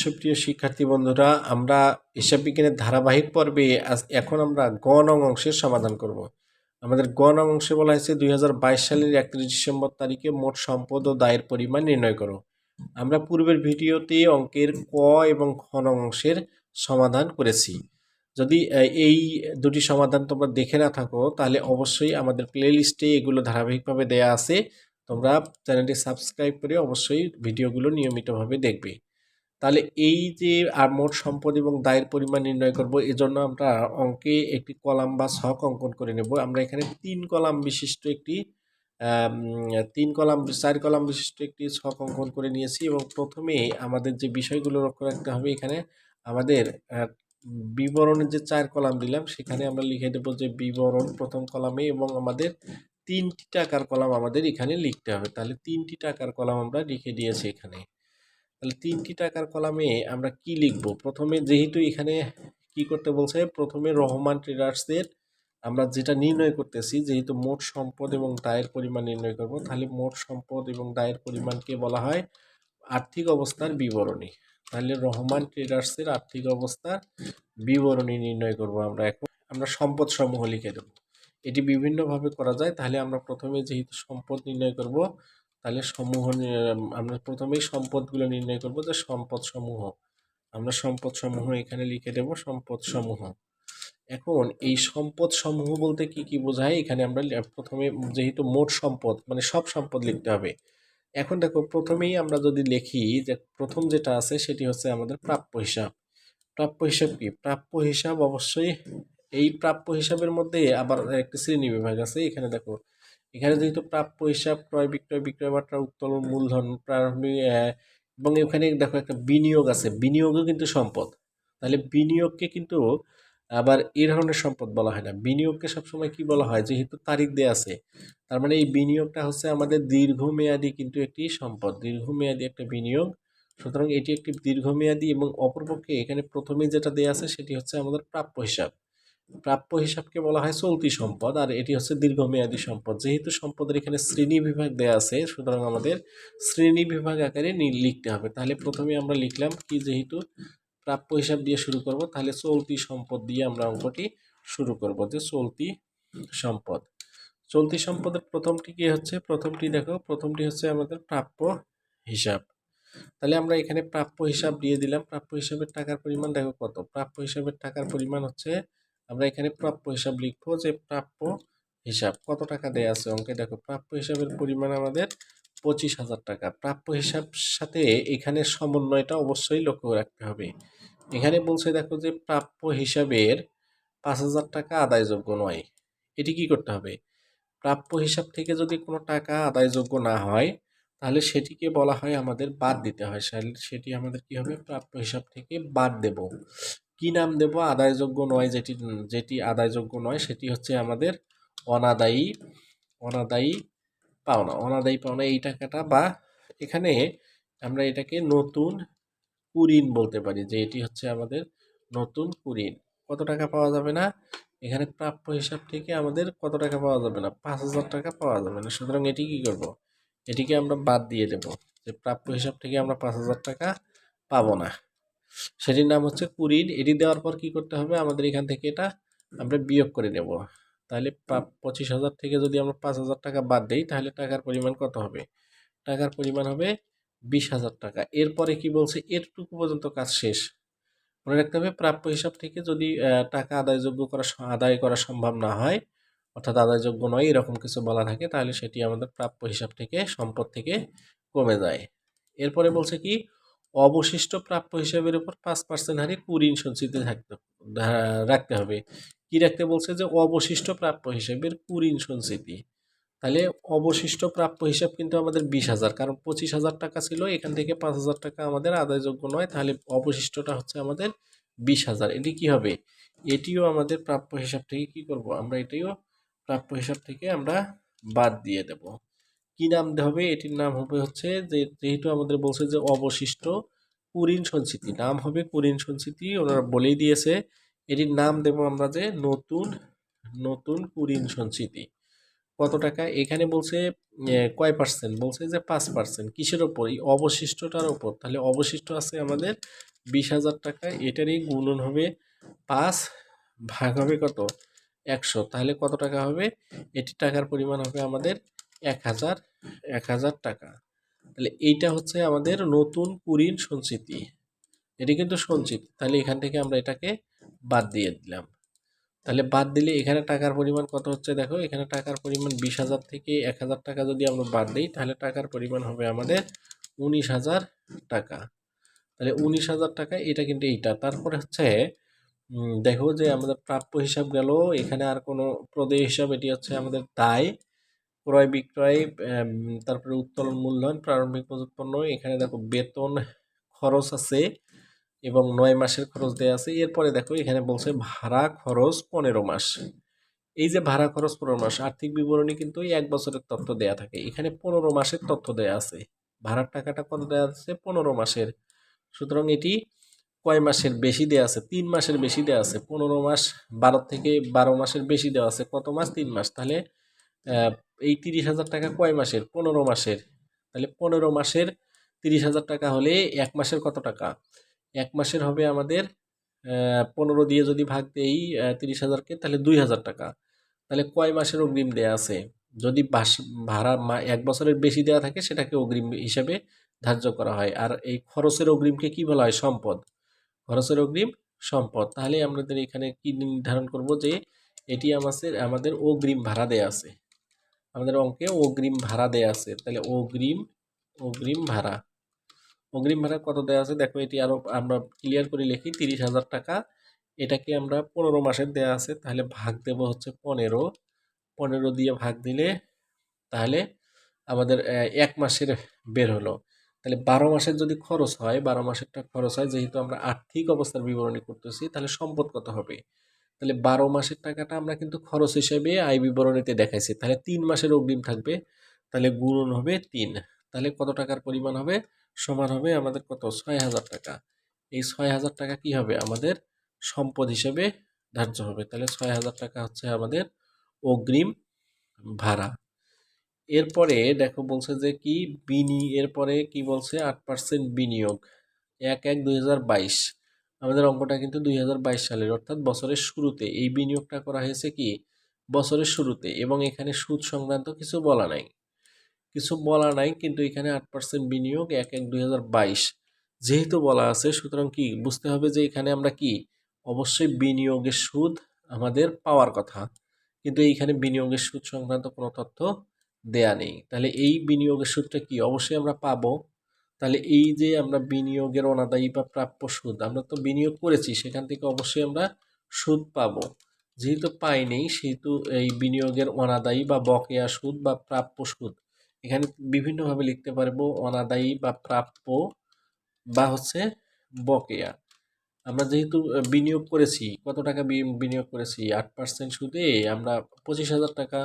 সুপ্রিয় শিক্ষার্থী বন্ধুরা, আমরা হিসাব বিজ্ঞানের ধারাবাহিক পর্বে এখন আমরা গ নং অংশের সমাধান করব। আমাদের গ নং অংশে বলা হয়েছে দুই হাজার বাইশ সালের একত্রিশ ডিসেম্বর তারিখে মোট সম্পদ ও দায়ের পরিমাণ নির্ণয় করো। আমরা পূর্বের ভিডিওতে অঙ্কের ক এবং খ নং অংশের সমাধান করেছি। যদি এই দুটি সমাধান তোমরা দেখে না থাকো, তাহলে অবশ্যই আমাদের প্লে লিস্টে এগুলো ধারাবাহিকভাবে দেয়া আছে। তোমরা চ্যানেলটি সাবস্ক্রাইব করে অবশ্যই ভিডিওগুলো নিয়মিতভাবে দেখবে। তাহলে এই যে মোট সম্পদ এবং দায়ের পরিমাণ নির্ণয় করব, এজন্য আমরা অঙ্কে একটি কলাম বা ছক অঙ্কন করে নেব। আমরা এখানে তিন কলাম বিশিষ্ট একটি তিন কলাম, চার কলাম বিশিষ্ট একটি ছক অঙ্কন করে নিয়েছি এবং প্রথমে আমাদের যে বিষয়গুলো লক্ষ্য রাখতে হবে এখানে আমাদের বিবরণের যে চার কলাম দিলাম, সেখানে আমরা লিখে দেবো যে বিবরণ প্রথম কলামে এবং আমাদের তিনটি টাকার কলাম আমাদের এখানে লিখতে হবে। তাহলে তিনটি টাকার কলাম আমরা লিখে দিয়েছি এখানে। তাহলে তিনটি টাকার কলামে আমরা কি লিখব? প্রথমে যেহেতু এখানে কি করতে বলছে? প্রথমে রহমান ট্রেডার্সের আমরা যেটা নির্ণয় করতেছি, যেহেতু মোট সম্পদ এবং দায়ের পরিমাণ নির্ণয় করব, তাহলে মোট সম্পদ এবং দায়ের পরিমাণকে বলা হয় আর্থিক অবস্থার বিবরণী। তাহলে রহমান ট্রেডার্সের আর্থিক অবস্থার বিবরণী নির্ণয় করব আমরা এখন। আমরা সম্পদ সমূহ লিখে দেব। এটি বিভিন্নভাবে করা যায়। তাহলে আমরা প্রথমে যেহেতু সম্পদ নির্ণয় করব তাহলে সমূহ আমরা প্রথমেই সম্পদগুলো নির্ণয় করব যে সম্পদ সমূহ আমরা সম্পদ সমূহ এখানে লিখে দেব সম্পদ সমূহ এখন এই সম্পদ সমূহ বলতে কি কি বোঝায়? এখানে আমরা প্রথমে যেহেতু মোট সম্পদ মানে সব সম্পদ লিখতে হবে। এখন দেখো, প্রথমেই আমরা যদি লিখি যে প্রথম যেটা আছে সেটি হচ্ছে আমাদের প্রাপ্য হিসাব। প্রাপ্য হিসাব কি? প্রাপ্য হিসাব অবশ্যই এই প্রাপ্য হিসাবের মধ্যে আবার একটা শ্রেণি বিভাগ আছে। এখানে দেখো এখানে যেহেতু প্রাপ্য হিসাব, ক্রয়, বিক্রয় বিক্রয় বাট্টা উত্তোলন, মূলধন, প্রারম্ভিক এবং এখানে দেখো একটা বিনিয়োগ আছে। বিনিয়োগও কিন্তু সম্পদ। তাহলে বিনিয়োগকে কিন্তু আবার এই ধরনের সম্পদ বলা হয় না। বিনিয়োগকে সবসময় কি বলা হয়? যেহেতু তারিখ দেয়া আছে, তার মানে এই বিনিয়োগটা হচ্ছে আমাদের দীর্ঘমেয়াদী কিন্তু একটি সম্পদ। দীর্ঘমেয়াদী একটা বিনিয়োগ। সুতরাং এটি একটি দীর্ঘমেয়াদী এবং অপরপক্ষে এখানে প্রথমে যেটা দেয়া আছে সেটি হচ্ছে আমাদের প্রাপ্য হিসাব। প্রাপ্য হিসাবকে বলা হয় চলতি সম্পদ, আর এটি হচ্ছে দীর্ঘমেয়াদী সম্পদ। যেহেতু সম্পদের এখানে শ্রেণি বিভাগ দেয়া আছে, সুতরাং আমাদের শ্রেণি বিভাগ আকারে লিখতে হবে। তাহলে প্রথমে আমরা লিখলাম কি যেহেতু প্রাপ্য হিসাব দিয়ে শুরু করব, তাহলে চলতি সম্পদ দিয়ে আমরা অঙ্কটি শুরু করব যে চলতি সম্পদ। চলতি সম্পদের প্রথমটি কি হচ্ছে? প্রথমটি দেখো, প্রথমটি হচ্ছে আমাদের প্রাপ্য হিসাব। তাহলে আমরা এখানে প্রাপ্য হিসাব দিয়ে দিলাম। প্রাপ্য হিসাবের টাকার পরিমাণ দেখো কত? প্রাপ্য হিসাবের টাকার পরিমাণ হচ্ছে আমরা এখানে প্রাপ্য হিসাব লিখব যে প্রাপ্য হিসাব। কত টাকা দেয়া আছে অঙ্কে? দেখো, প্রাপ্য হিসাবের পরিমাণ আমাদের পঁচিশ হাজার টাকা। প্রাপ্য হিসাব সাথে এখানে সমন্বয়টা অবশ্যই লক্ষ্য রাখতে হবে। এখানে বলছে, দেখো যে প্রাপ্য হিসাবের পাঁচ হাজার টাকা আদায়যোগ্য নয়। এটি কি করতে হবে? প্রাপ্য হিসাব থেকে যদি কোনো টাকা আদায়যোগ্য না হয়, তাহলে সেটিকে বলা হয় আমাদের বাদ দিতে হয়। সেটি আমাদের কি হবে? প্রাপ্য হিসাব থেকে বাদ দেব। কি নাম দেব? আদায়যোগ্য নয় যেটি যেটি আদায়যোগ্য নয়, সেটি হচ্ছে আমাদের অনাদায়ী অনাদায়ী পাওনা। অনাদায়ী পাওনা এই টাকাটা বা এখানে আমরা এটাকে নতুন কুরিন বলতে পারি, যে এটি হচ্ছে আমাদের নতুন কুরিন। কত টাকা পাওয়া যাবে না? এখানে প্রাপ্য হিসাব থেকে আমাদের কত টাকা পাওয়া যাবে না? পাঁচ হাজার টাকা পাওয়া যাবে না। সুতরাং এটি কি করব? এটিকে আমরা বাদ দিয়ে দেব, যে প্রাপ্য হিসাব থেকে আমরা পাঁচ হাজার টাকা পাবো না। সেটির নাম হচ্ছে কুড়ির এটি দেওয়ার পর কি করতে হবে? আমাদের এখান থেকে এটা আমরা বিয়োগ করে নেব। তাহলে পঁচিশ হাজার থেকে যদি আমরা পাঁচ হাজার টাকা বাদ দিই, তাহলে টাকার পরিমাণ কত হবে? টাকার পরিমাণ হবে বিশ হাজার টাকা। এরপরে কি বলছে? এরটুকু পর্যন্ত কাজ শেষ। মনে রাখতে হবে, প্রাপ্য হিসাব থেকে যদি টাকা আদায়যোগ্য করা আদায় করা সম্ভব না হয়, অর্থাৎ আদায়যোগ্য নয়, এরকম কিছু বলা থাকে, তাহলে সেটি আমাদের প্রাপ্য হিসাব থেকে, সম্পদ থেকে কমে যায়। এরপরে বলছে কি? অবশিষ্ট প্রাপ্য হিসাবের উপর পাঁচ পার্সেন্ট হারে কুঋণ সঞ্চিত থাকতে রাখতে হবে। কি রাখতে বলছে যে অবশিষ্ট প্রাপ্য হিসাবের কুঋণ সঞ্চিতি তাহলে অবশিষ্ট প্রাপ্য হিসাব কিন্তু আমাদের বিশ হাজার, কারণ পঁচিশ হাজার টাকা ছিল, এখান থেকে পাঁচ হাজার টাকা আমাদের আদায়যোগ্য নয়, তাহলে অবশিষ্টটা হচ্ছে আমাদের বিশ হাজার। এটি কি হবে? এটিও আমাদের প্রাপ্য হিসাব থেকে কি করব? আমরা এটিও প্রাপ্য হিসাব থেকে আমরা বাদ দিয়ে দেব। কি নাম হবে? এটির নাম হবে হচ্ছে যে, যেহেতু আমাদের বলছে যে অবশিষ্ট কুরিন সঞ্চিতি, নাম হবে কুরিন সঞ্চিতি, ওনারা বলেই দিয়েছে। এটির নাম দেব আমরা যে নতুন নতুন কুরিন সঞ্চিতি। কত টাকা? এখানে বলছে কয় পার্সেন্ট বলছে যে পাঁচ পার্সেন্ট কিসের ওপর? এই অবশিষ্টটার ওপর। তাহলে অবশিষ্ট আছে আমাদের বিশ হাজার টাকা। এটারই গুণন হবে পাঁচ ভাগ হবে কত? একশো। তাহলে কত টাকা হবে? এটি টাকার পরিমাণ হবে আমাদের এক হাজার এক হাজার টাকা। তাহলে এইটা হচ্ছে আমাদের নতুন কুড়ির সঞ্চিতি। এটি কিন্তু সঞ্চিত। তাহলে এখান থেকে আমরা এটাকে বাদ দিয়ে দিলাম। তাহলে বাদ দিলে এখানে টাকার পরিমাণ কত হচ্ছে দেখো? এখানে টাকার পরিমাণ বিশ হাজার থেকে এক হাজার টাকা যদি আমরা বাদ দিই, তাহলে টাকার পরিমাণ হবে আমাদের উনিশ হাজার টাকা। তাহলে উনিশ হাজার টাকা, এটা কিন্তু এইটা। তারপরে হচ্ছে দেখো যে আমাদের প্রাপ্য হিসাব গেল। এখানে আর কোনো প্রদেয় হিসাব, এটি হচ্ছে আমাদের দায়। ক্রয় বিক্রয় তারপরে উত্তোলন মূলধন প্রারম্ভিক পণ্য এখানে দেখো বেতন খরচ আছে এবং নয় মাসের খরচ দেওয়া আছে। এরপরে দেখো এখানে বলছে ভাড়া খরচ পনেরো মাস। এই যে ভাড়া খরচ পনেরো মাস, আর্থিক বিবরণী কিন্তু এক বছরের তথ্য দেয়া থাকে। এখানে পনেরো মাসের তথ্য দেয়া আছে। ভাড়ার টাকাটা কত দেওয়া আছে? পনেরো মাসের। সুতরাং এটি কয় মাসের বেশি দেওয়া আছে? তিন মাসের বেশি দেওয়া আছে। পনেরো মাস বারো থেকে বারো মাসের বেশি দেওয়া আছে। কত মাস? তিন মাস। তাহলে এই তিরিশ হাজার টাকা কয় মাসের? পনেরো মাসের। তাহলে পনেরো মাসের তিরিশ হাজার টাকা হলে এক মাসের কত টাকা? এক মাসের হবে আমাদের পনেরো দিয়ে যদি ভাগ দেই তিরিশ হাজারকে, তাহলে দুই হাজার টাকা। তাহলে কয় মাসের অগ্রিম দেয়া আছে? যদি বাস, ভাড়া এক বছরের বেশি দেওয়া থাকে, সেটাকে অগ্রিম হিসাবে ধার্য করা হয়। আর এই খরচের অগ্রিমকে কি বলা হয়? সম্পদ। খরচের অগ্রিম, সম্পদ। তাহলে আমাদের এখানে কি নির্ধারণ করব যে, এটি আমাদের আমাদের অগ্রিম ভাড়া দেয়া আছে। আমাদের অঙ্কে অগ্রিম ভাড়া দেয়া আছে। তাহলে অগ্রিম অগ্রিম ভাড়া। অগ্রিম ভাড়া কত দেওয়া আছে? দেখো এটি আরও আমরা ক্লিয়ার করে লিখি, তিরিশ হাজার টাকা। এটাকে আমরা পনেরো মাসের দেওয়া আছে, তাহলে ভাগ দেব হচ্ছে পনেরো। পনেরো দিয়ে ভাগ দিলে তাহলে আমাদের এক মাসের বের হলো। তাহলে বারো মাসের যদি খরচ হয়, বারো মাসেরটা খরচ হয়, যেহেতু আমরা আর্থিক অবস্থার বিবরণী করতেছি, তাহলে সম্পদ কত হবে? তাহলে বারো মাসের টাকাটা আমরা কিন্তু খরচ হিসেবে আয় বিবরণীতে দেখাইছি। তাহলে তিন মাসের অগ্রিম থাকবে। তাহলে গুণন হবে তিন। তাহলে কত টাকার পরিমাণ হবে? সমান হবে আমাদের কত? ছয় হাজার টাকা। এই ছয় হাজার টাকা কি হবে? আমাদের সম্পদ হিসেবে ধার্য হবে। তাহলে ছয় হাজার টাকা হচ্ছে আমাদের অগ্রিম ভাড়া। এরপরে দেখো বলছে যে কি? বিনি, এরপরে কি বলছে? আট পার্সেন্ট বিনিয়োগ। এক এক দুই হাজার বাইশ। আমাদের অঙ্কটা কিন্তু দুই হাজার বাইশ সালের, অর্থাৎ বছরের শুরুতে। এই বিনিয়োগটা করা হয়েছে কি? বছরের শুরুতে এবং এখানে সুদ সংক্রান্ত কিছু বলা নাই। কিছু বলা নাই, কিন্তু এখানে আট পার্সেন্ট বিনিয়োগ এক এক দুই যেহেতু বলা আছে, সুতরাং কি? বুঝতে হবে যে এখানে আমরা কি? অবশ্যই বিনিয়োগের সুদ আমাদের পাওয়ার কথা। কিন্তু এইখানে বিনিয়োগের সুদ সংক্রান্ত কোনো তথ্য দেয়া নেই। তাহলে এই বিনিয়োগের সুদটা কি? অবশ্যই আমরা পাবো। তাহলে এই যে আমরা বিনিয়োগের অনাদায়ী বা প্রাপ্য সুদ, আমরা তো বিনিয়োগ করেছি, সেখান থেকে অবশ্যই আমরা সুদ পাবো। যেহেতু পাইনি সেহেতু এই বিনিয়োগের অনাদায়ী বা বকেয়া সুদ বা প্রাপ্য সুদ, এখানে বিভিন্নভাবে লিখতে পারব অনাদায়ী বা প্রাপ্য বা হচ্ছে বকেয়া। আমরা যেহেতু বিনিয়োগ করেছি, কত টাকা বিনিয়োগ করেছি? আট পার্সেন্ট সুদে আমরা পঁচিশ হাজার টাকা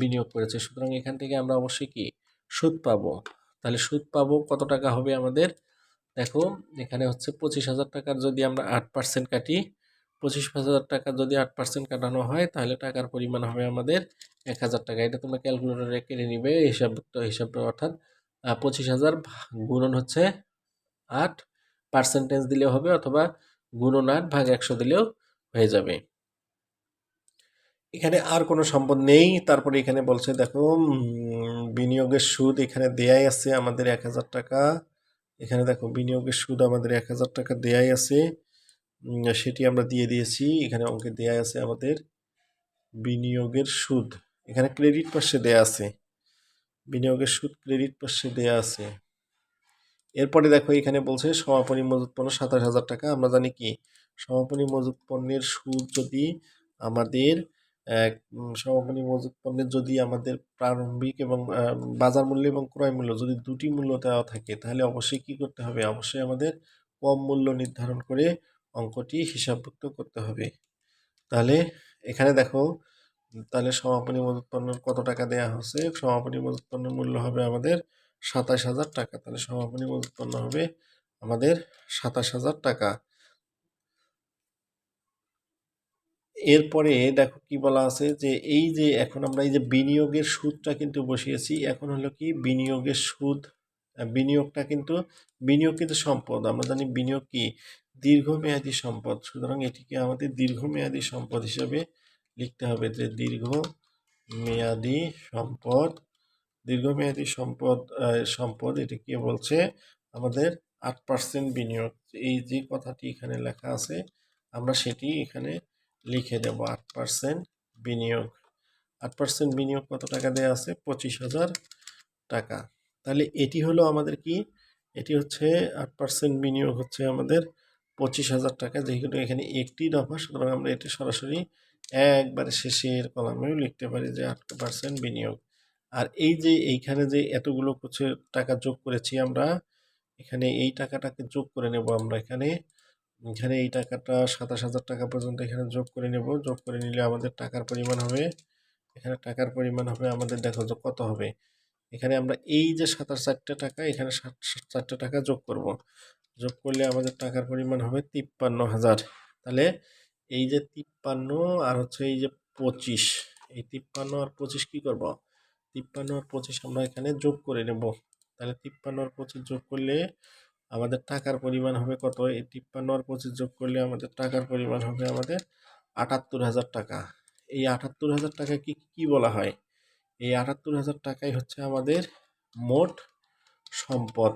বিনিয়োগ করেছি। সুতরাং এখান থেকে আমরা অবশ্যই কি? সুদ পাবো। তাহলে সুদ পাবো কত টাকা হবে আমাদের? দেখো, এখানে হচ্ছে পঁচিশ হাজার টাকার যদি আমরা আট পার্সেন্ট কাটি, পঁচিশ হাজার টাকা যদি আট পার্সেন্ট কাটানো হয়, তাহলে টাকার পরিমাণ হবে আমাদের এক হাজার টাকা। এটা তোমরা ক্যালকুলেটরে কেটে নিবে হিসাব হিসাব অর্থাৎ পঁচিশ হাজার গুণন হচ্ছে আট পার্সেন্টেজ দিলেও হবে অথবা গুণন আট ভাগ একশো দিলেও হয়ে যাবে। এখানে আর কোনো সম্পদ নেই। তারপরে এখানে বলছে, দেখো বিনিয়োগের সুদ এখানে দেয়াই আছে আমাদের এক হাজার টাকা। এখানে দেখো, বিনিয়োগের সুদ আমাদের এক হাজার টাকা দেয়াই আছে। সেটি আমরা দিয়ে দিয়েছি। এখানে অঙ্কে দেয়া আছে আমাদের বিনিয়োগের সুদ। এখানে ক্রেডিট পাশে দেয়া আছে। বিনিয়োগের সুদ ক্রেডিট পাশে দেয়া আছে। এরপরে দেখো, এখানে বলছে সমাপনী মজুত পণ্য সাতাশ হাজার টাকা। আমরা জানি কি, সমাপনী মজুত পণ্যের সুদ যদি আমাদের সমাপনী মজুত পণ্যের যদি আমাদের প্রারম্ভিক এবং বাজার মূল্য এবং ক্রয় মূল্য যদি দুটি মূল্য দেওয়া থাকে, তাহলে অবশ্যই কি করতে হবে? অবশ্যই আমাদের কম মূল্য নির্ধারণ করে অঙ্কটি হিসাবভুক্ত করতে হবে। তাহলে এখানে দেখো, তাহলে সমাপনী মজুত পণ্যের কত টাকা দেওয়া হচ্ছে সমাপনী মজুত পণ্যের মূল্য হবে আমাদের সাতাশ হাজার টাকা। তাহলে সমাপনী মজুত পণ্য হবে আমাদের সাতাশ হাজার টাকা। এরপরে দেখো কি বলা আছে যে, এই যে এখন আমরা এই যে বিনিয়োগের সুদটা কিন্তু বসিয়েছি, এখন হলো কি বিনিয়োগের সুদ বিনিয়োগটা কিন্তু, বিনিয়োগ কিন্তু সম্পদ। আমরা জানি বিনিয়োগ কি? দীর্ঘমেয়াদী সম্পদ। সুতরাং এটিকে আমাদের দীর্ঘমেয়াদী সম্পদ হিসেবে লিখতে হবে যে দীর্ঘ মেয়াদি সম্পদ, দীর্ঘমেয়াদী সম্পদ সম্পদ এটি কি বলছে আমাদের আট পার্সেন্ট বিনিয়োগ। এই যে কথাটি এখানে লেখা আছে, আমরা সেটি এখানে লিখে দেব আট পার্সেন্ট বিনিয়োগ। আট পার্সেন্ট বিনিয়োগ কত টাকা দেওয়া আছে? পঁচিশ হাজার টাকা। তাহলে এটি হলো আমাদের কি? এটি হচ্ছে আট পার্সেন্ট বিনিয়োগ হচ্ছে আমাদের পঁচিশ হাজার টাকা। যেহেতু এখানে একটি দফা, সুতরাং আমরা এটি সরাসরি একবারে শেষের কলামেও লিখতে পারি যে আট পার্সেন্ট বিনিয়োগ। আর এই যে এইখানে যে এতগুলো কিছু টাকা যোগ করেছি আমরা, এখানে এই টাকাটাকে যোগ করে নেব আমরা এখানে। এখানে এই টাকাটা সাতাশ হাজার টাকা পর্যন্ত এখানে যোগ করে নেব। যোগ করে নিলে আমাদের টাকার পরিমাণ হবে, এখানে টাকার পরিমাণ হবে আমাদের দেখো যে কত হবে। এখানে আমরা এই যে সাতাশ চারটে টাকা, এখানে সাত, চারটে টাকা যোগ করব। যোগ করলে আমাদের টাকার পরিমাণ হবে তিপ্পান্ন হাজার। তাহলে এই যে তিপ্পান্ন আর হচ্ছে এই যে পঁচিশ, এই তিপ্পান্ন আর পঁচিশ কী করব? তিপ্পান্ন আর পঁচিশ আমরা এখানে যোগ করে নেব। তাহলে তিপ্পান্ন আর পঁচিশ যোগ করলে আমাদের টাকার পরিমাণ হবে কত? এই তিপ্পান্ন আর পঁচিশ যোগ করলে আমাদের টাকার পরিমাণ হবে আমাদের আটাত্তর হাজার টাকা। এই আটাত্তর হাজার টাকা কি কি বলা হয়? এই আটাত্তর হাজার টাকাই হচ্ছে আমাদের মোট সম্পদ।